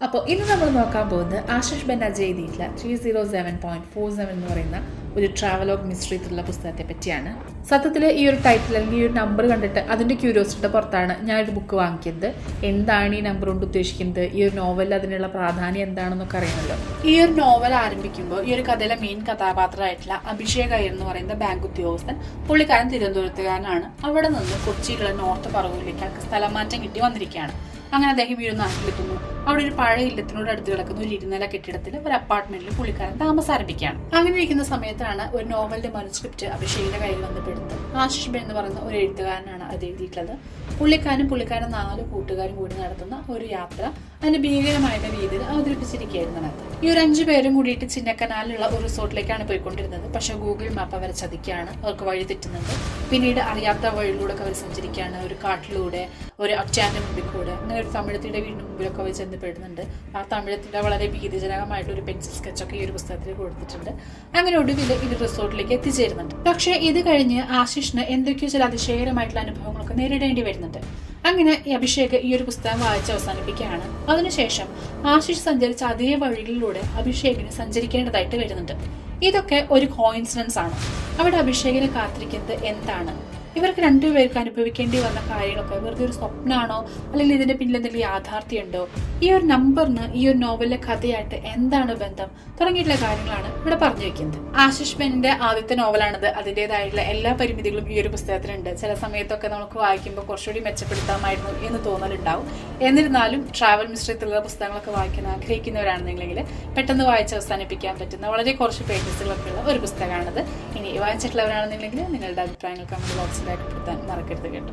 അപ്പോൾ ഇന്ന് നമ്മൾ നോക്കാൻ പോകുന്നത് ആശിഷ് ബെന്നാജ് എഴുതിയിട്ടുള്ള three zero seven point four seven എന്ന് പറയുന്ന ഒരു ട്രാവലോഗ് മിസ്റ്ററി ത്രില്ല പുസ്തകത്തെ പറ്റിയാണ്. സത്യത്തിൽ ഈ ഒരു ടൈറ്റിൽ അല്ലെങ്കിൽ ഈ ഒരു നമ്പർ കണ്ടിട്ട് അതിന്റെ ക്യൂരിയോസിറ്റിയുടെ പുറത്താണ് ഞാൻ ഒരു ബുക്ക് വാങ്ങിക്കുന്നത്. എന്താണ് ഈ നമ്പർ കൊണ്ട് ഉദ്ദേശിക്കുന്നത്? ഈ ഒരു നോവലിൽ അതിനുള്ള പ്രാധാന്യം എന്താണെന്നൊക്കെ അറിയണമല്ലോ ഈ ഒരു നോവൽ ആരംഭിക്കുമ്പോൾ ഈ ഒരു കഥയിലെ മെയിൻ കഥാപാത്രമായിട്ടുള്ള അഭിഷേക് അയ്യർ എന്ന് പറയുന്ന ബാങ്ക് ഉദ്യോഗസ്ഥൻ പുള്ളിക്കാരൻ തിരുവനന്തപുരത്തുകാരനാണ്. അവിടെ നിന്ന് കൊച്ചിയിലുള്ള നോർത്ത് പറവൂരിലേക്ക് സ്ഥലം സ്ഥലമാറ്റം കിട്ടി വന്നിരിക്കുകയാണ്. അങ്ങനെ അദ്ദേഹം ഈ ഒരു നാട്ടിലെത്തുന്നു. അവിടെ ഒരു പഴയ ഇല്ലത്തിനോട് അടുത്ത് കിടക്കുന്ന ഒരു ഇരുനില കെട്ടിടത്തിൽ ഒരു അപ്പാർട്ട്മെന്റിൽ പുള്ളിക്കാരൻ താമസം ആരംഭിക്കുകയാണ്. അങ്ങനെ ഇരിക്കുന്ന സമയത്താണ് ഒരു നോവലിന്റെ മനുസ്ക്രിപ്റ്റ് അഭിഷേകിന്റെ കയ്യിൽ വന്ന് പെടുന്നത് ആശിഷ് എന്ന് പറയുന്ന ഒരു എഴുത്തുകാരനാണ് അത് എഴുതിയിട്ടുള്ളത്. പുള്ളിക്കാരനും പുള്ളിക്കാരൻ നാല് കൂട്ടുകാരും കൂടി നടത്തുന്ന ഒരു യാത്ര അതിന് ഭീകരമായിട്ട് രീതിയിൽ അവതരിപ്പിച്ചിരിക്കുകയായിരുന്നു അത്. ഈ ഒരു അഞ്ചു പേരും കൂടിയിട്ട് ചിന്നക്കനാലിലുള്ള ഒരു റിസോർട്ടിലേക്കാണ് പോയിക്കൊണ്ടിരുന്നത്. പക്ഷെ ഗൂഗിൾ മാപ്പ് അവരെ ചതിക്കുകയാണ്. അവർക്ക് വഴി തെറ്റുന്നത് പിന്നീട് അറിയാത്ത വഴിയിലൂടെ അവർ സഞ്ചരിക്കുകയാണ്. ഒരു കാട്ടിലൂടെ ഒരു അച്ചാന്റെ മുമ്പിൽ കൂടെ. അങ്ങനെ ഒരു തമിഴത്തിന്റെ വീടിന് മുമ്പിലൊക്കെ അവർ ചെന്നപ്പെടുന്നുണ്ട് ആ തമിഴത്തിന്റെ വളരെ ഭീതിജനകമായിട്ട് ഒരു പെൻസിൽ സ്കെച്ചൊക്കെ ഈ ഒരു പുസ്തകത്തിൽ കൊടുത്തിട്ടുണ്ട്. അങ്ങനെ ഒടുവിൽ ഇത് റിസോർട്ടിലേക്ക് എത്തിച്ചേരുന്നുണ്ട്. പക്ഷേ ഇത് കഴിഞ്ഞ് ആശിഷിന് എന്തൊക്കെയോ ചില അതിശയകരമായിട്ടുള്ള അനുഭവങ്ങളൊക്കെ നേരിടേണ്ടി വരുന്നുണ്ട്. അങ്ങനെ അഭിഷേക് ഈ ഒരു പുസ്തകം വായിച്ച് അവസാനിപ്പിക്കുകയാണ്. അതിനുശേഷം ആശിഷ് സഞ്ചരിച്ച അതേ വഴികളിലൂടെ അഭിഷേകിന് സഞ്ചരിക്കേണ്ടതായിട്ട് വരുന്നുണ്ട്. ഇതൊക്കെ ഒരു കോയിൻസിഡൻസ് ആണ്. അവിടെ അഭിഷേകിനെ കാത്തിരിക്കുന്നത് എന്താണ്? ഇവർക്ക് രണ്ടുപേർക്ക് അനുഭവിക്കേണ്ടി വന്ന കാര്യങ്ങളൊക്കെ വെറുതെ ഒരു സ്വപ്നമാണോ അല്ലെങ്കിൽ ഇതിന്റെ പിന്നിൽ എന്തെങ്കിലും യാഥാർത്ഥ്യമുണ്ടോ? ഈ ഒരു നമ്പറിന് ഈ ഒരു നോവലിലെ കഥയായിട്ട് എന്താണ് ബന്ധം? തുടങ്ങിയിട്ടുള്ള കാര്യങ്ങളാണ് ഇവിടെ പറഞ്ഞു വെക്കുന്നത്. ആശിഷ് ബെന്നിന്റെ ആദ്യത്തെ നോവലാണത്. അതിന്റെതായിട്ടുള്ള എല്ലാ പരിമിതികളും ഈ ഒരു പുസ്തകത്തിലുണ്ട്. ചില സമയത്തൊക്കെ നമുക്ക് വായിക്കുമ്പോൾ കുറച്ചുകൂടി മെച്ചപ്പെടുത്താമായിരുന്നു എന്ന് തോന്നലുണ്ടാവും. എന്നിരുന്നാലും ട്രാവൽ മിസ്റ്ററി ത്രില്ലർ പുസ്തകങ്ങളൊക്കെ വായിക്കാൻ ആഗ്രഹിക്കുന്നവരാണെന്നുണ്ടെങ്കിൽ പെട്ടെന്ന് വായിച്ച് അവസാനിപ്പിക്കാൻ പറ്റുന്ന വളരെ കുറച്ച് പേജസുകളൊക്കെ ഉള്ള ഒരു പുസ്തകമാണത്. ഇനി വായിച്ചിട്ടുള്ളവരാണെന്നുണ്ടെങ്കിൽ നിങ്ങളുടെ അഭിപ്രായങ്ങൾ കമന്റ് ബോക്സിൽ രേഖപ്പെടുത്താൻ മറക്കരുത് കേട്ടോ.